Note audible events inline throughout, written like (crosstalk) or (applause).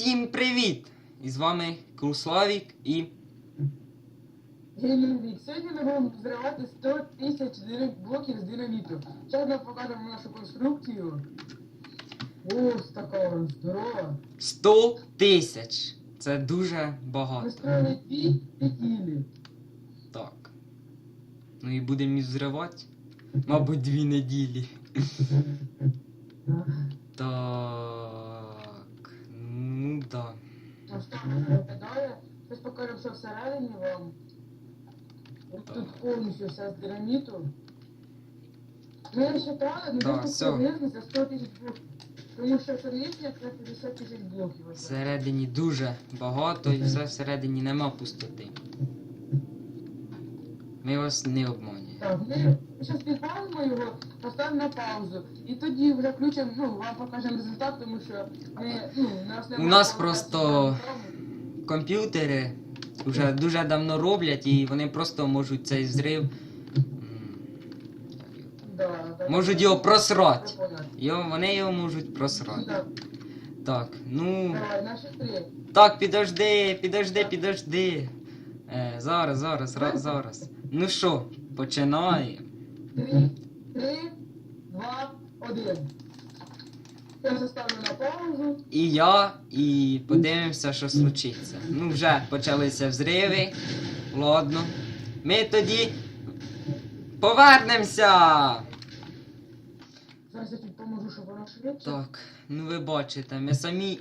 Всім привіт! І з вами Круславік і. Гелівік. Сьогодні ми будемо взривати 100 тисяч блоків з динаміту. Зараз ми покажемо нашу конструкцію. Ось така здорова. 100 тисяч. Це дуже багато. Ми строїли дві неділі. Так. Ну і будемо їх взривати. Мабуть, дві неділі. (laughs) Так. Ну да. Ось так виглядає. Зараз покажемо, що всередині вам. Тут повністю все з динаміту. Ми розчитали, ну Так, десь все. тут приблизно це 100 тисяч блоків. Тому що середня це 50 тисяч блоків. Всередині дуже багато і все всередині нема пустоти. Ми вас не обманюємо. Так, ми зараз підпалимо його, поставимо на паузу. І тоді вже включимо, ну, вам покажемо результат, тому що ми, ну, у нас. У нас просто- комп'ютери вже дуже давно роблять і вони просто можуть цей Да, да, Можуть його просрати. Його, вони його можуть просрати. Так, ну. Давай, наші три. Так, підожди, підожди, підожди. Е, зараз, зараз, ра- зараз. Ну що, починаємо. Три, три, два, один. Я заставлю на паузу. І я, і подивимося, що случиться. Ну, вже почалися взриви. Ладно. Ми тоді повернемося. Зараз я тут поможу, щоб воно швидше. Так, ну ви бачите, ми самі.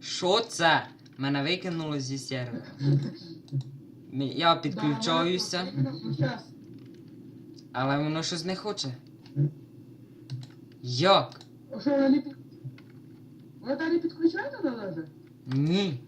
Що це? Мене викинуло зі сервера. Я підключаюся, але воно щось не хоче. Як? А що, вона не під... Вона та не підключається до нас? Ні.